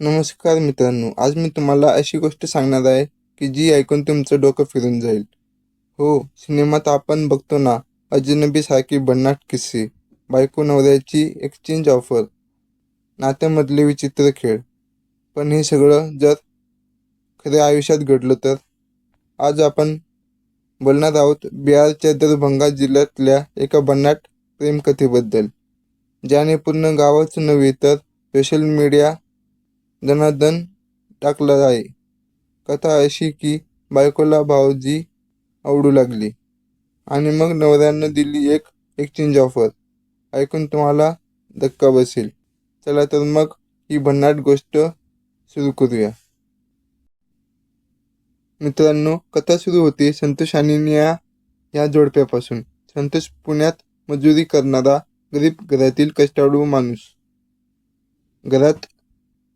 नमस्कार मित्रांनो आज मी तुम्हाला अशी गोष्ट सांगणार आहे की जी ऐकून तुमचं डोकं फिरून जाईल. हो सिनेमात आपण बघतो ना अजनबीसारखी भन्नाट किस्से बायको नवऱ्याची एक्सचेंज ऑफर नात्यामधले विचित्र खेळ. पण हे सगळं जर खऱ्या आयुष्यात घडलं तर? आज आपण बोलणार आहोत बिहारच्या दरभंगा जिल्ह्यातल्या एका भन्नाट प्रेमकथेबद्दल ज्याने पूर्ण गावाच नव्हे तर सोशल मीडिया धनाधन टाकलं आहे. कथा अशी की बायकोला भाऊजी आवडू लागली आणि मग नवऱ्यानं दिली एक एक्सचेंज ऑफर ऐकून तुम्हाला धक्का बसेल. चला तर मग ही भन्नाट गोष्ट सुरू करूया. मित्रांनो कथा सुरू होते संतोष आणि निया या जोडप्यापासून. संतोष पुण्यात मजुरी करणारा गरीब घरातील कष्टाळू माणूस. घरात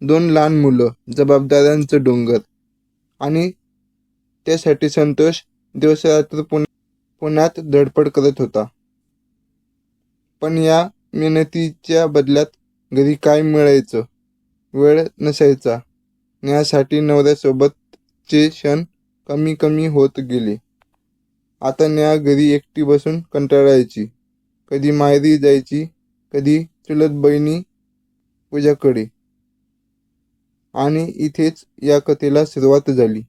दोन लहान मुलं जबाबदाऱ्यांचं डोंगर आणि त्यासाठी संतोष दिवसरात्र पुण्या पुण्यात धडपड करत होता. पण या मेहनतीच्या बदल्यात घरी काय मिळायचं? वेळ नसायचा. न्यासाठी नवऱ्यासोबतचे क्षण कमी कमी होत गेले. आता न्या घरी एकटी बसून कंटाळायची. कधी माहेरी जायची कधी चुलत बहिणी पूजाकडे. आणि इथेच या कथेला सुरुवात झाली.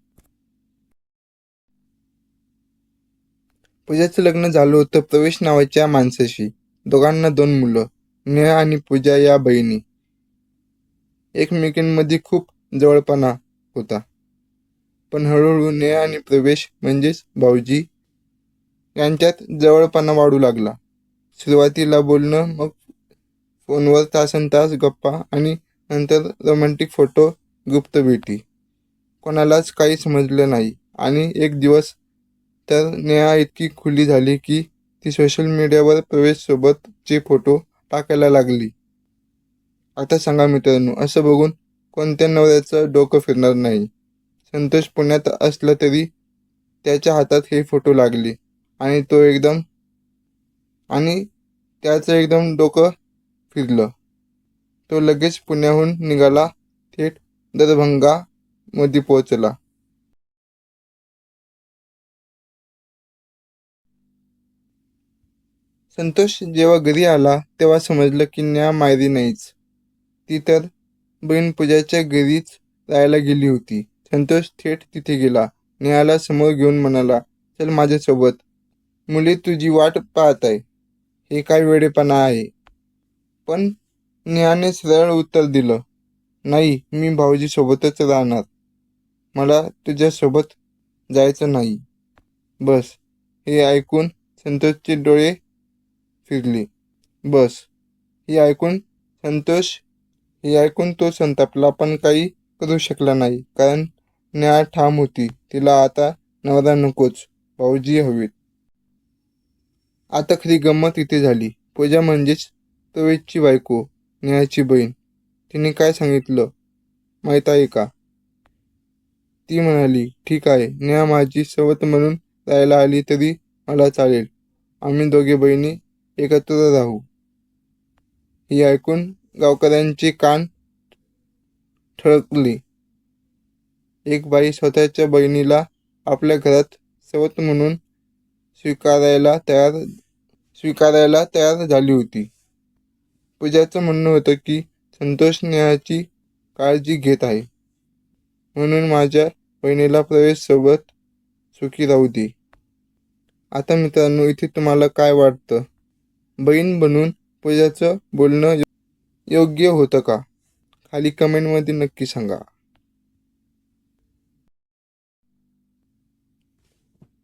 पूजाचं लग्न झालं होतं प्रवेश नावाच्या माणसाशी. दोघांना दोन मुलं नेहा आणि पूजा या बहिणी. एकमेकींमध्ये खूप जवळपणा होता. पण हळूहळू नेहा आणि प्रवेश म्हणजेच भाऊजी यांच्यात जवळपणा वाढू लागला. सुरुवातीला बोलणं मग फोनवर तासन तास गप्पा आणि नंतर रोमॅन्टिक फोटो गुप्त भेटी. कोणालाच काही समजलं नाही. आणि एक दिवस तर नेहा इतकी खुली झाली की ती सोशल मीडियावर प्रवेशसोबतचे फोटो टाकायला लागली. आता सांगा मित्रांनो असं बघून कोणत्या नवऱ्याचं डोकं फिरणार नाही. संतोष पुण्यात असला तरी त्याच्या हातात हे फोटो लागले. आणि तो एकदम आणि त्याचं एकदम डोकं फिरलं. तो लगेच पुण्याहून निघाला. थेट दरभंगा मध्ये पोहोचला. संतोष जेव्हा घरी आला तेव्हा समजलं की न्या मायरी नाहीच. ती तर बहीण पूजाच्या घरीच राहायला गेली होती. संतोष थेट तिथे गेला. नेहाला समोर घेऊन म्हणाला चल माझ्यासोबत. मुली तुझी वाट पाहत आहे. हे काय वेडेपणा आहे. पण नेहाने सरळ उत्तर दिलं. नाही मी भाऊजी सोबतच राहणार. मला तुझ्यासोबत जायचं नाही. बस. हे ऐकून संतोषचे डोळे फिरले. बस. हे ऐकून संतोष हे ऐकून तो संतापला पण काही करू शकला नाही कारण न्या ठाम होती. तिला आता नवरा नकोच. भाऊजी हवेत. आता खरी गंमत इथे झाली. पूजा म्हणजेच तवेची बायको. नेहाची बहीण. तिने काय सांगितलं? माहीत आहे का? ती म्हणाली ठीक आहे. नेहा माझी सवत म्हणून राहायला आली तरी मला चालेल. आम्ही दोघे बहिणी एकत्र राहू. ही ऐकून गावकऱ्यांचे कान ठळकली. एक बाई स्वतःच्या बहिणीला आपल्या घरात सवत म्हणून स्वीकारायला तयार स्वीकारायला तयार झाली होती. पूजाचं म्हणणं होतं की संतोष नेहाची काळजी घेत आहे. म्हणून माझ्या बहिणीला प्रवेश सोबत सुखी राहू दे. आता मित्रांनो इथे तुम्हाला काय वाटतं? बहीण बनून पूजाचं बोलणं योग्य होतं का? खाली कमेंटमध्ये नक्की सांगा.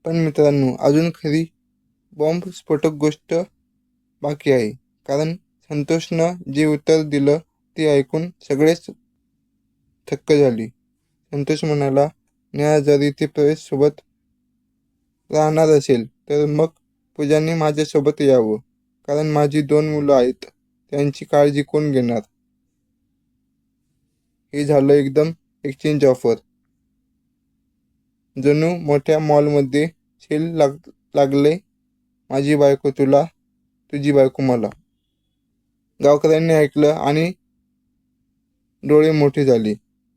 पण मित्रांनो अजून खरी बॉम्ब स्फोटक गोष्ट बाकी आहे. कारण संतोषनं जे उत्तर दिलं ते ऐकून सगळेच थक्क झाली. संतोष म्हणाला न्या जर इथे प्रवेश सोबत राहणार असेल तर मग पूजाने माझ्यासोबत यावं कारण माझी दोन मुलं आहेत त्यांची काळजी कोण घेणार? हे झालं एकदम एक्सचेंज ऑफर जणू मोठ्या मॉलमध्ये सेल लाग लागले माझी बायको तुला तुझी बायको मला. गावकऱ्यांनी ऐकलं आणि डोळे मोठे झाले.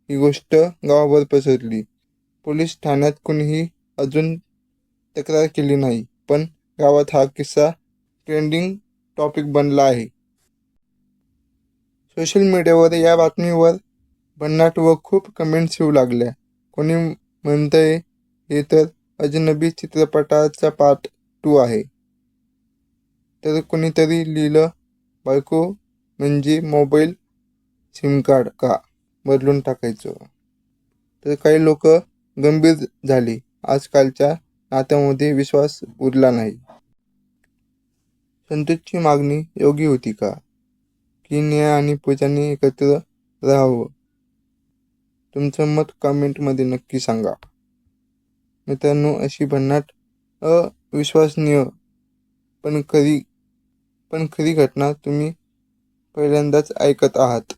ही गोष्ट गावाभर पसरली. पोलीस ठाण्यात कोणीही अजून तक्रार केली नाही पण गावात हा किस्सा ट्रेंडिंग टॉपिक बनला आहे. सोशल मीडियावर या बातमीवर भन्नाट व खूप कमेंट्स येऊ लागल्या. कोणी म्हणतंय हे तर अजनबी चित्रपटाचा पार्ट टू आहे. तर कोणीतरी लिहिलं बायको म्हणजे मोबाईल सिम कार्ड का बदलून टाकायचं? तर काही लोक गंभीर झाली. आजकालच्या नात्यामध्ये विश्वास उरला नाही. संतोषची मागणी योग्य होती का? की न्याय आणि पूजाने एकत्र राहावं? तुमचं मत कमेंटमध्ये नक्की सांगा. मित्रांनो अशी भन्नाट अविश्वसनीय पण खरी पण खरी घटना तुम्ही पहिल्यांदाच ऐकत आहात.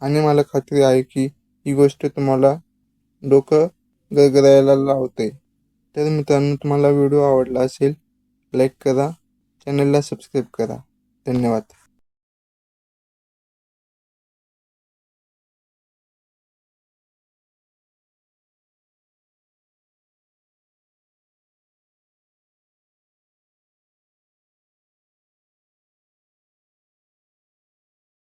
आणि मला खात्री आहे की ही गोष्ट तुम्हाला डोकं गरगरायला लावते. तर मित्रांनो तुम्हाला व्हिडिओ आवडला असेल लाईक करा चॅनलला सबस्क्राईब करा. धन्यवाद.